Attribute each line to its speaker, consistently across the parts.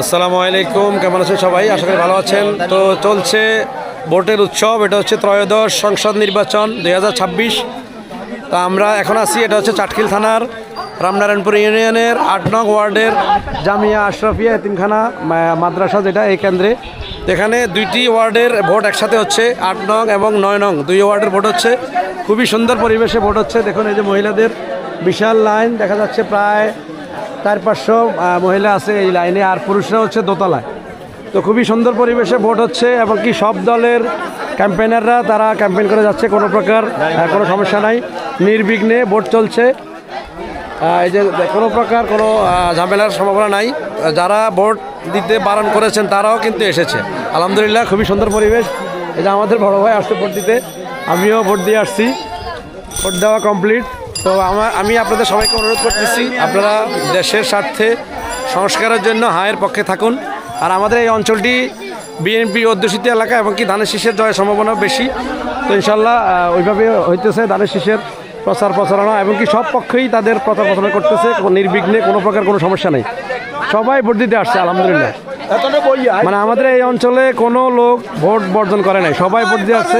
Speaker 1: আসসালামু আলাইকুম, কেমন আছেন সবাই? আশা করি ভালো আছেন। তো চলছে ভোটের উৎসব, এটা হচ্ছে ত্রয়োদশ সংসদ নির্বাচন দুই তো আমরা এখন আছি, এটা হচ্ছে চাটখিল থানার রামনারায়ণপুর ইউনিয়নের আট নং ওয়ার্ডের জামিয়া আশরাফিয়া এতিমখানা মাদ্রাসা যেটা এই কেন্দ্রে। এখানে দুইটি ওয়ার্ডের ভোট একসাথে হচ্ছে, আট নং এবং নয় নং। দুই ওয়ার্ডের ভোট হচ্ছে, খুবই সুন্দর পরিবেশে ভোট হচ্ছে। দেখুন, এই যে মহিলাদের বিশাল লাইন দেখা যাচ্ছে প্রায় চার পাঁচশো মহিলা আছে এই লাইনে আর পুরুষরা হচ্ছে দোতলায়। তো খুবই সুন্দর পরিবেশে ভোট হচ্ছে এবং কি সব দলের ক্যাম্পেনাররা তারা ক্যাম্পেইন করে যাচ্ছে, কোনো প্রকার কোনো সমস্যা নাই। নির্বিঘ্নে ভোট চলছে। এই যে কোনো প্রকার কোনো ঝামেলার সম্ভাবনা নাই। যারা ভোট দিতে বারণ করেছেন তারাও কিন্তু এসেছে। আলহামদুলিল্লাহ, খুবই সুন্দর পরিবেশ। এই যে আমাদের বড় ভাই আসছে ভোট দিতে। আমিও ভোট দিয়ে আসছি। ভোট দেওয়া কমপ্লিট তো আমার, আমি আপনাদের সবাইকে অনুরোধ করতেছি, আপনারা দেশের স্বার্থে, সংস্কারের জন্য হায়ের পক্ষে থাকুন। আর আমাদের এই অঞ্চলটি বিএনপি অধ্যুষিত এলাকা এবং কি ধানের শীষের জয়ের সম্ভাবনা বেশি, তো ইনশাল্লাহ ওইভাবে হইতেছে ধানের শীষের প্রচার প্রচারণা এবং কি সব পক্ষেই তাদের প্রচার প্রচারণা করতেছে নির্বিঘ্নে কোনো প্রকার কোনো সমস্যা নেই। সবাই ভোট দিতে আসছে, আলহামদুলিল্লাহ। মানে আমাদের এই অঞ্চলে কোনো লোক ভোট বর্জন করে নাই। সবাই ভোট দিয়ে আসছে।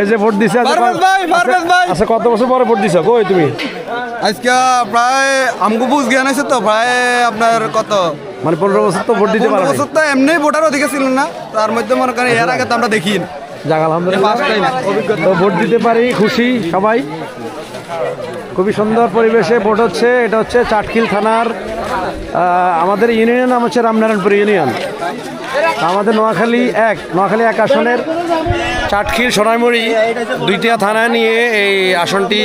Speaker 1: এই যে ভোট দিছে আচ্ছা,
Speaker 2: ভাই।
Speaker 1: আচ্ছা কত বছর পরে ভোট দিছ? কই তুমি?
Speaker 2: আজকে প্রায় আমগো বুঝ জ্ঞান আছে তো প্রায় আপনার কত?
Speaker 1: মানে পনেরো বছর তো ভোট দিতে পারে
Speaker 2: বছর তো এমনি ভোটার অধিকার ছিল না। তার মধ্যে মনে করেন এর আগে তো আমরা দেখি
Speaker 1: যাক আলহামদুলিল্লাহ। তো ভোট দিতে পারি খুশি সবাই। খুবই সুন্দর পরিবেশে ভোট হচ্ছে। এটা হচ্ছে চাটখিল থানার আমাদের ইউনিয়নের নাম হচ্ছে রামনারায়ণপুর ইউনিয়ন। আমাদের নোয়াখালী এক নোয়াখালী এক আসনের চাটখিল সোনাইমুড়ি দুইটা থানা নিয়ে এই আসনটি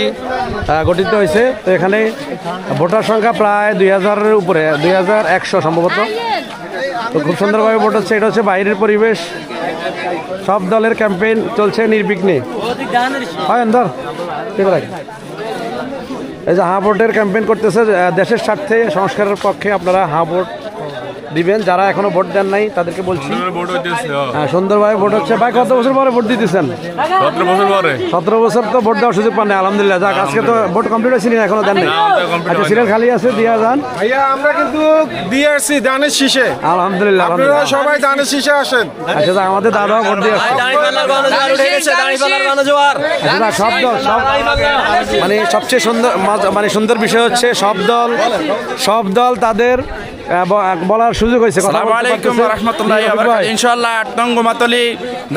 Speaker 1: গঠিত হয়েছে। তো এখানে ভোটার সংখ্যা প্রায় দুই হাজারের উপরে, দুই হাজার একশো সম্ভবত। তো খুব সুন্দরভাবে ভোট হচ্ছে, এটা হচ্ছে বাইরের পরিবেশ। সব দলের ক্যাম্পেইন চলছে নির্বিঘ্নে। হয় অন্দর ঠিক এই যে হাবোর্ডের ক্যাম্পেইন করতেছে দেশের স্বার্থে সংস্কারের পক্ষে আপনারা হাবোর্ড দিবেন যারা এখনও ভোট দেন নাই তাদেরকে বলছি।
Speaker 3: হইতেছে
Speaker 1: হ্যাঁ। সুন্দরভাবে ভোট হচ্ছে। ভাই কত বছর পরে ভোট দিতেছেন?
Speaker 3: সতেরো বছর পরে।
Speaker 1: সতেরো বছর তো ভোট দেওয়ার সুযোগ পান নাই আলহামদুলিল্লাহ। যাক আজকে তো ভোট কমপ্লিট হয়েছিল এখনও দেন নাই। আচ্ছা সিরিয়াল খালি আছে দিয়া যান।
Speaker 4: ভাইয়া আমরা কিন্তু দিয়ে আসছি ধানের শীষে।
Speaker 1: আলহামদুলিল্লাহ
Speaker 4: আপনারা সবাই ধানের শীষে আসেন।
Speaker 1: আচ্ছা আমাদের দাদাও ভোট দিয়ে আসছে। আচ্ছা সব দল সব মানে সবচেয়ে সুন্দর মানে সুন্দর বিষয় হচ্ছে সব দল সব দল তাদের বলার সুযোগ হয়েছে কথা
Speaker 5: সালামু আলাইকুম। রহমতুল্লাহ
Speaker 1: জি, আবিদ ভাই।
Speaker 5: ইনশাল্লাহ আট নং গোমাতলি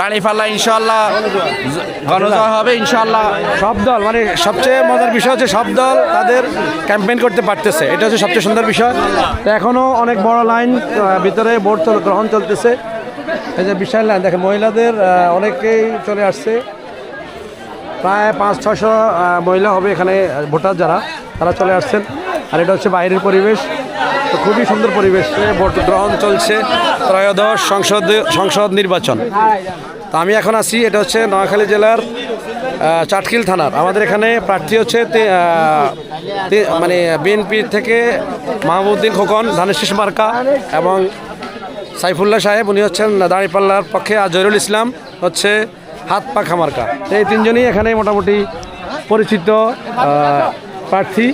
Speaker 5: দাঁড়িপাল্লা ইনশাল্লাহ গণজয় হবে ইনশাল্লাহ
Speaker 1: সব দল মানে সবচেয়ে মজার বিষয় হচ্ছে সব দল তাদের ক্যাম্পেইন করতে পারতেছে। এটা হচ্ছে সবচেয়ে সুন্দর বিষয়। তো এখনও অনেক বড় লাইন ভিতরে ভোট গ্রহণ চলতেছে। এই যে বিশাল লাইন দেখেন মহিলাদের অনেকেই চলে আসছে। প্রায় পাঁচ ছশো মহিলা হবে এখানে ভোটার যারা তারা চলে আসছেন। আর এটা হচ্ছে বাইরের পরিবেশ। তো খুবই সুন্দর পরিবেশে। ভোট গ্রহণ চলছে ত্রয়োদশ সংসদ সংসদ নির্বাচন। তো আমি এখন আছি এটা হচ্ছে নোয়াখালী জেলার আহ, চাটখিল থানার। আমাদের এখানে প্রার্থী হচ্ছে মানে বিএনপি থেকে মাহমুদ্দিন খোকন ধানেশিস মার্কা এবং সাইফুল্লাহ সাহেব। উনি হচ্ছেন দাঁড়িপাল্লার পক্ষে আর জহিরুল ইসলাম হচ্ছে হাত পাখা মার্কা এই তিনজনই এখানে মোটামুটি পরিচিত প্রার্থী।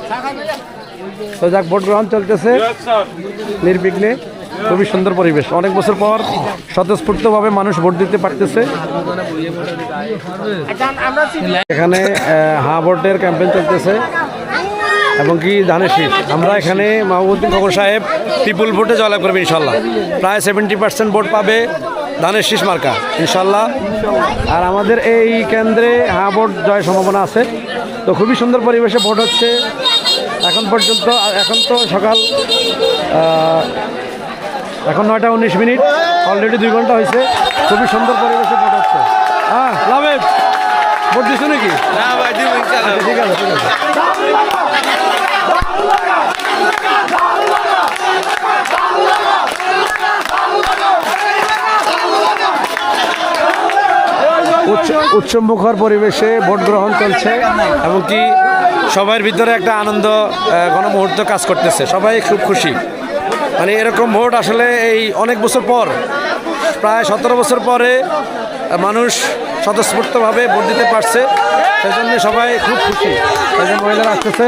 Speaker 1: তো যাক, ভোট গ্রহণ চলতেছে। নির্বিঘ্নে খুবই সুন্দর পরিবেশ। অনেক বছর পর স্বতঃস্ফূর্তভাবে মানুষ ভোট দিতে পারতেছে। এখানে হা ভোটের ক্যাম্পেইন চলতেছে এবং কি ধানের শীষ। আমরা এখানে মাহবুদ্দিন খবর সাহেব পিপুল ভোটে জয়লাভ করবে, ইনশাল্লাহ। প্রায় সেভেন্টি পার্সেন্ট ভোট পাবে ধানের শীষ মার্কা, ইনশাল্লাহ। আর আমাদের এই কেন্দ্রে হা ভোট জয়ের সম্ভাবনা আছে। তো খুবই সুন্দর পরিবেশে ভোট হচ্ছে। এখন পর্যন্ত এখন তো সকাল এখন নয়টা উনিশ মিনিট অলরেডি দুই ঘণ্টা হয়েছে। খুবই সুন্দর পরিবেশে ভোট হচ্ছে হ্যাঁ লাভেব ভোট দিছো নাকি? আচ্ছা, ঠিক আছে ঠিক আছে। উচ্চ উৎসবমুখর পরিবেশে ভোট গ্রহণ চলছে। এবং কি সবার ভিতরে একটা আনন্দ গণমুহূর্ত কাজ করতেছে। সবাই খুব খুশি। মানে এরকম ভোট আসলে এই অনেক বছর পর প্রায় সতেরো বছর পরে মানুষ স্বতঃস্ফূর্তভাবে ভোট দিতে পারছে। সেই জন্য সবাই খুব খুশি। এই যে মহিলারা আসতেছে।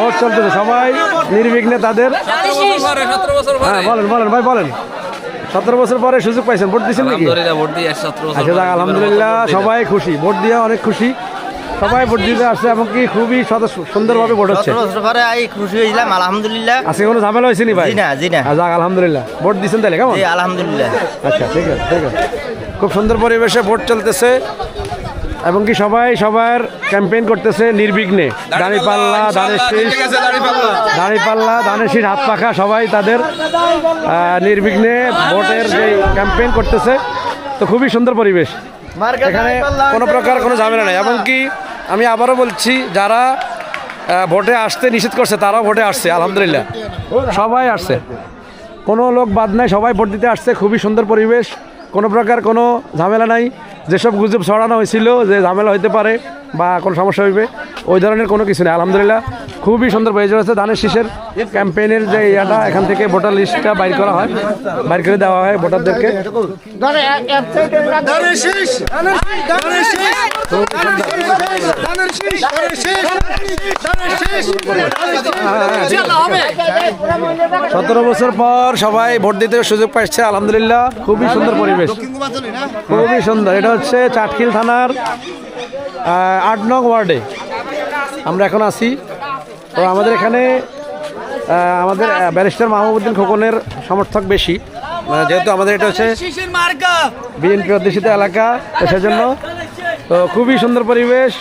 Speaker 1: ভোট চলতেছে। সবাই নির্বিঘ্নে তাদের হ্যাঁ বলেন বলেন ভাই বলেন। সতেরো বছর পরে সুযোগ পাইছেন। ভোট দিচ্ছেন নাকি?
Speaker 6: ভোট দিয়ে সতেরো
Speaker 1: আচ্ছা আলহামদুলিল্লাহ সবাই খুশি। ভোট দিয়ে অনেক খুশি। সবাই ভোট দিতে আসছে এবং কি খুবই সুন্দরভাবে ভোট হচ্ছে।
Speaker 7: পরে আই খুশি হয়েছিলাম আলহামদুলিল্লাহ।
Speaker 1: আজকে কোনো ঝামেলা হয়েছে নি ভাই?
Speaker 7: জি না, জি না।
Speaker 1: যাক আলহামদুলিল্লাহ। ভোট দিচ্ছেন তাহলে কেমন?
Speaker 7: আলহামদুলিল্লাহ।
Speaker 1: আচ্ছা ঠিক আছে ঠিক আছে। খুব সুন্দর পরিবেশে ভোট চলতেছে এবং কি সবাই সবার ক্যাম্পেইন করতেছে নির্বিঘ্নে। দাঁড়ি পাল্লা ধানের শীষ দাঁড়ি পাল্লা। ধানের শীষ হাত পাখা সবাই তাদের আহ, নির্বিঘ্নে ভোটের যে ক্যাম্পেইন করতেছে। তো খুবই সুন্দর পরিবেশ। এখানে কোনো প্রকার কোনো ঝামেলা নেই। এমনকি আমি আবারও বলছি, যারা ভোটে আসতে নিষেধ করছে, তারাও ভোটে আসছে, আলহামদুলিল্লাহ। সবাই আসছে। কোনো লোক বাদ নাই, সবাই ভোট দিতে আসছে, খুবই সুন্দর পরিবেশ। কোনো প্রকার কোনো ঝামেলা নাই। যেসব গুজব ছড়ানো হয়েছিল, যে ঝামেলা হইতে পারে বা কোনো সমস্যা হইবে ওই ধরনের কোনো কিছু নেই। আলহামদুলিল্লাহ খুবই সুন্দর প্রয়োজন হচ্ছে ধানের শীষের ক্যাম্পেইনের যে ইয়াটা এখান থেকে ভোটার লিস্টটা বাইর করা হয় বাইর করে দেওয়া হয় ভোটারদেরকে। সতেরো বছর পর সবাই ভোট দিতে সুযোগ পাচ্ছে আলহামদুলিল্লাহ। খুবই সুন্দর পরিবেশ। খুবই সুন্দর। এটা হচ্ছে চাটখিল থানার আট নং ওয়ার্ডে। আমরা এখন আছি। তো আমাদের এখানে আমাদের ব্যারিস্টার মাহমুদুদ্দিন খোকনের সমর্থক বেশি। যেহেতু আমাদের এটা হচ্ছে বিএনপি অধ্যুষিত এলাকা সেজন্য তো খুবই সুন্দর পরিবেশ।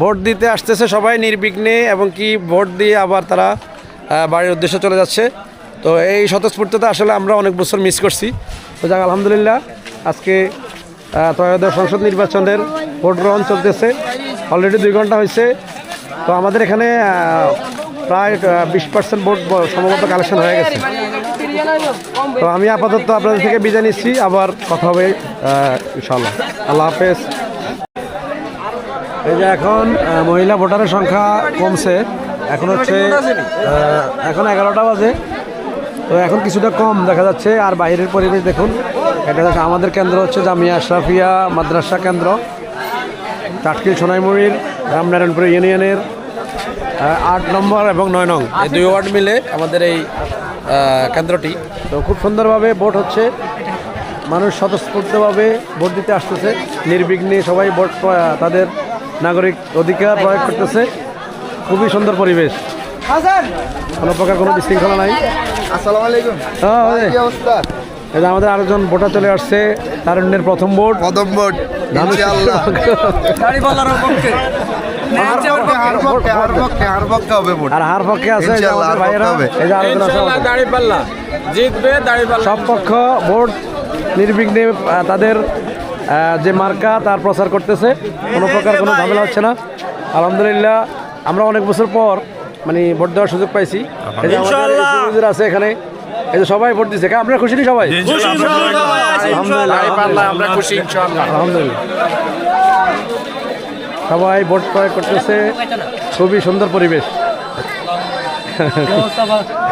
Speaker 1: ভোট দিতে আসতেছে সবাই নির্বিঘ্নে এবং কি ভোট দিয়ে আবার তারা বাড়ির উদ্দেশ্যে চলে যাচ্ছে। তো এই স্বতঃস্ফূর্ততা আসলে আমরা অনেক বছর মিস করছি। তো যাক, আলহামদুলিল্লাহ, আজকে ত্রয়োদশ সংসদ নির্বাচনের ভোট গ্রহণ চলতেছে। অলরেডি দুই ঘণ্টা হয়েছে। তো আমাদের এখানে প্রায় বিশ পার্সেন্ট ভোট সম্ভবত কালেকশন হয়ে গেছে। তো আমি আপাতত আপনাদের থেকে বিদায় নিচ্ছি। আবার কথা হবে ইনশাল্লাহ আল্লাহ হাফেজ। এই যে এখন মহিলা ভোটারের সংখ্যা কমছে। এখন হচ্ছে এখন এগারোটা বাজে। তো এখন কিছুটা কম দেখা যাচ্ছে। আর বাইরের পরিবেশ দেখুন। এটা আমাদের কেন্দ্র হচ্ছে জামিয়া আশরাফিয়া মাদ্রাসা কেন্দ্র। চাটকিল সোনাইমুড়ির রামনারায়ণপুর ইউনিয়নের আট নম্বর এবং নয় নং। এই দুই ওয়ার্ড মিলে আমাদের এই কেন্দ্রটি। তো খুব সুন্দরভাবে ভোট হচ্ছে। মানুষ স্বতঃস্ফূর্তভাবে ভোট দিতে আসতেছে। নির্বিঘ্নে সবাই ভোট তাদের নাগরিক অধিকার প্রয়োগ করতেছে। খুবই সুন্দর পরিবেশ। কোনো প্রকার কোনো বিশৃঙ্খলা নাই।
Speaker 2: আসসালামু আলাইকুম।
Speaker 1: হ্যাঁ, এই আমাদের আরেকজন ভোটার চলে আসছে তারুণ্যের প্রথম ভোট।
Speaker 2: প্রথম ভোট ইনশাআল্লাহ। হার পক্ষে। হার পক্ষে হার পক্ষে হার পক্ষে হবে ভোট।
Speaker 1: আর হার পক্ষে আছে
Speaker 4: জিতবে
Speaker 1: সব পক্ষ ভোট নির্বিঘ্নে তাদের যে মার্কা তার প্রচার করতেছে। কোনো প্রকার কোনো ঝামেলা হচ্ছে না। আলহামদুলিল্লাহ আমরা অনেক বছর পর মানে ভোট দেওয়ার সুযোগ পাইছি। আছে এখানে এই যে সবাই ভোট দিচ্ছে আপনারা খুশি নি সবাই? আলহামদুলিল্লাহ
Speaker 5: পাল্লা আমরা খুশি ইনশাআল্লাহ।
Speaker 1: আলহামদুলিল্লাহ। সবাই ভোট প্রয়োগ করতেছে। খুবই সুন্দর পরিবেশ।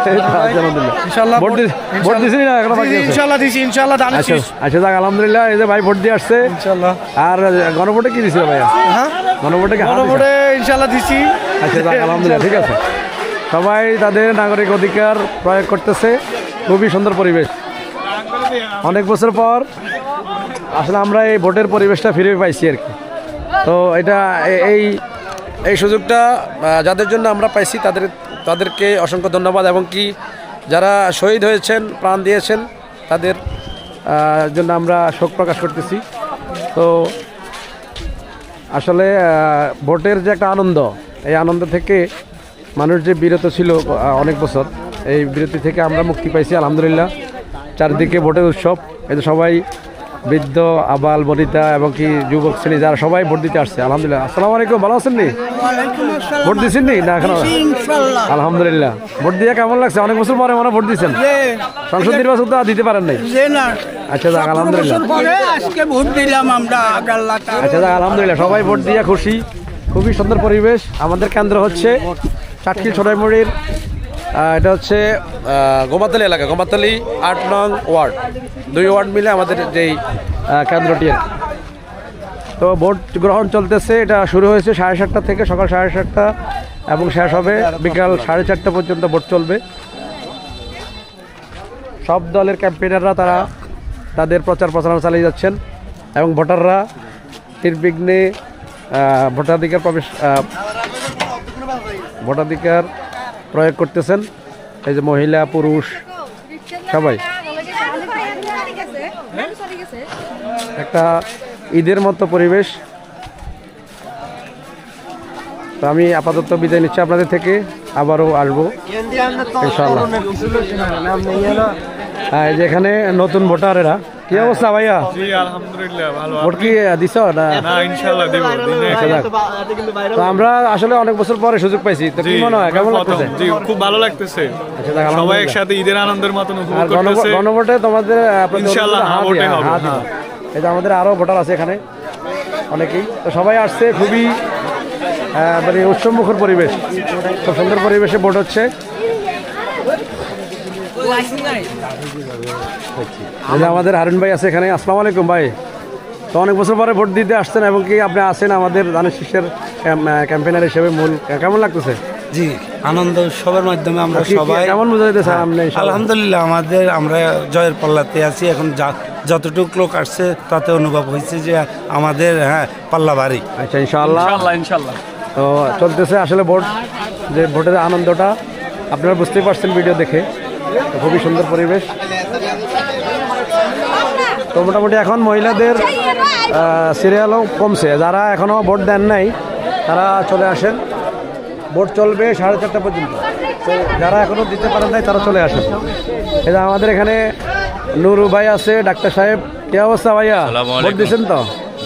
Speaker 1: এই আলহামদুলিল্লাহ। ভোট দি- ভোট দিছিস না এখনও বাকি আছে?
Speaker 4: ইনশাল্লাহ দিছি ইনশাল্লাহ দানের
Speaker 1: আচ্ছা আচ্ছা আলহামদুলিল্লাহ এই যে ভাই ভোট দিয়ে আসছে।
Speaker 4: ইনশাল্লাহ
Speaker 1: আর গণভোটে কি দিছিল ভাইয়া?
Speaker 4: হ্যাঁ?
Speaker 1: গণভোটে?
Speaker 4: গণভোটে ইনশাল্লাহ দিছি।
Speaker 1: আচ্ছা আলহামদুলিল্লাহ ঠিক আছে। সবাই তাদের নাগরিক অধিকার প্রয়োগ করতেছে। খুবই সুন্দর পরিবেশ। অনেক বছর পর আসলে আমরা এই ভোটের পরিবেশটা ফিরে পাইছি আর কি। তো এটা এই এই সুযোগটা যাদের জন্য আমরা পাইছি তাদের তাদেরকে অসংখ্য ধন্যবাদ এবং কি যারা শহীদ হয়েছেন, প্রাণ দিয়েছেন, তাদের জন্য আমরা শোক প্রকাশ করতেছি। তো আসলে ভোটের যে একটা আনন্দ, এই আনন্দ থেকে মানুষ যে বিরত ছিল অনেক বছর এই বিরতি থেকে আমরা মুক্তি পাইছি আলহামদুলিল্লাহ। চারদিকে ভোটের উৎসব। যে সবাই বৃদ্ধ আবাল বনিতা এবং কি যুবক শ্রেণি যারা সবাই ভোট দিতে আসছে আলহামদুলিল্লাহ। আসসালামু আলাইকুম ভালো আছেন নি? ভোট দিচ্ছেন নি? না এখন আলহামদুলিল্লাহ। ভোট দিয়ে কেমন লাগছে? অনেক বছর পরে মনে ভোট দিচ্ছেন সংসদ নির্বাচন তো আর দিতে পারেন নাই। আচ্ছা যাক আলহামদুলিল্লাহ।
Speaker 8: আজকে ভোট দিলাম আমরা
Speaker 1: আচ্ছা যাক আলহামদুলিল্লাহ। সবাই ভোট দিয়ে খুশি। খুবই সুন্দর পরিবেশ। আমাদের কেন্দ্র হচ্ছে চাটকিল ছোটাইমুড়ির এটা হচ্ছে গোমাতালি এলাকা, গোমাতালি আট নং ওয়ার্ড। দুই ওয়ার্ড মিলে আমাদের যেই কেন্দ্রটি তো ভোট গ্রহণ চলতেছে, এটা শুরু হয়েছে সাড়ে সাতটা থেকে সকাল সাড়ে সাতটা এবং শেষ হবে বিকাল সাড়ে চারটা পর্যন্ত ভোট চলবে। সব দলের ক্যাম্পেইনাররা তারা তাদের প্রচার প্রচারণা চালিয়ে যাচ্ছেন এবং ভোটাররা নির্বিঘ্নে ভোটাধিকার প্রবেশ ভোটাধিকার প্রয়োগ করতেছেন। এই যে মহিলা, পুরুষ, সবাই। একটা ঈদের মতো পরিবেশ। তো আমি আপাতত বিদায় নিচ্ছি আপনাদের থেকে। আবারও আসব। ইনশাল্লাহ হ্যাঁ যেখানে নতুন ভোটার এরা কি অবস্থা ভাইয়া?
Speaker 3: জি আলহামদুলিল্লাহ ভালো।
Speaker 1: ভোট কি দিছ? না।
Speaker 3: না ইনশাআল্লাহ দেব।
Speaker 1: তো আমরা আসলে অনেক বছর পরে সুযোগ পাইছি। তো কি মনে হয় কেমন লাগতেছে?
Speaker 3: জি খুব ভালো লাগতেছে।
Speaker 1: আচ্ছা,
Speaker 3: সবাই একসাথে ঈদের আনন্দের মতন উপভোগ করতেছে।
Speaker 1: গণভোটে তোমাদের
Speaker 3: ইনশাআল্লাহ, হ্যাঁ, ভোটে হবে,
Speaker 1: হাত দিয়া।
Speaker 3: হ্যাঁ।
Speaker 1: এই যে আমাদের আরও ভোটার আছে এখানে অনেকেই। তো সবাই আসছে খুবই মানে উৎসবমুখর পরিবেশ। খুব সুন্দর পরিবেশে ভোট হচ্ছে। আমাদের হারুন ভাই আছে এখানে আসসালামু আলাইকুম ভাই। তো অনেক বছর পরে ভোট দিতে আসছেন এবং কি আপনি আছেন আমাদের ধানের শীষের ক্যাম্পেনার হিসেবে মূল কেমন লাগতেছে?
Speaker 2: জি আনন্দ উৎসবের মাধ্যমে আমরা সবাই
Speaker 1: কেমন বুঝাইতে চান আপনি
Speaker 2: আলহামদুলিল্লাহ আমাদের আমরা জয়ের পাল্লাতে আছি। এখন যা যতটুকু লোক আসছে তাতে অনুভব হয়েছে যে আমাদের হ্যাঁ পাল্লা ভারী।
Speaker 1: আচ্ছা ইনশাআল্লাহ।
Speaker 9: ইনশাল্লাহ ইনশাল্লাহ
Speaker 1: তো চলতেছে আসলে ভোট যে ভোটের আনন্দটা। আপনারা বুঝতেই পারছেন ভিডিও দেখে। খুবই সুন্দর পরিবেশ। তো মোটামুটি এখন মহিলাদের সিরিয়ালও কমছে। যারা এখনও ভোট দেন নাই তারা চলে আসেন। ভোট চলবে সাড়ে চারটা পর্যন্ত। তো যারা এখনও দিতে পারেন নাই তারা চলে আসেন। যে আমাদের এখানে নুরু ভাই আছে ডাক্তার সাহেব। কি অবস্থা ভাইয়া? ভোট দিচ্ছেন তো?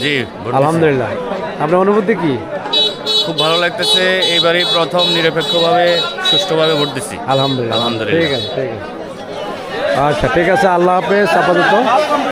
Speaker 5: জি
Speaker 1: আলহামদুলিল্লাহ। আপনার অনুভূতি কি?
Speaker 5: খুব ভালো লাগতেছে। এইবারই প্রথম নিরপেক্ষভাবে সুষ্ঠুভাবে ভোট দিচ্ছি
Speaker 1: আলহামদুলিল্লাহ।
Speaker 5: আলহামদুলিল্লাহ।
Speaker 1: ঠিক আছে ঠিক আছে। আচ্ছা ঠিক আছে আল্লাহ হাফেজ আপাতত।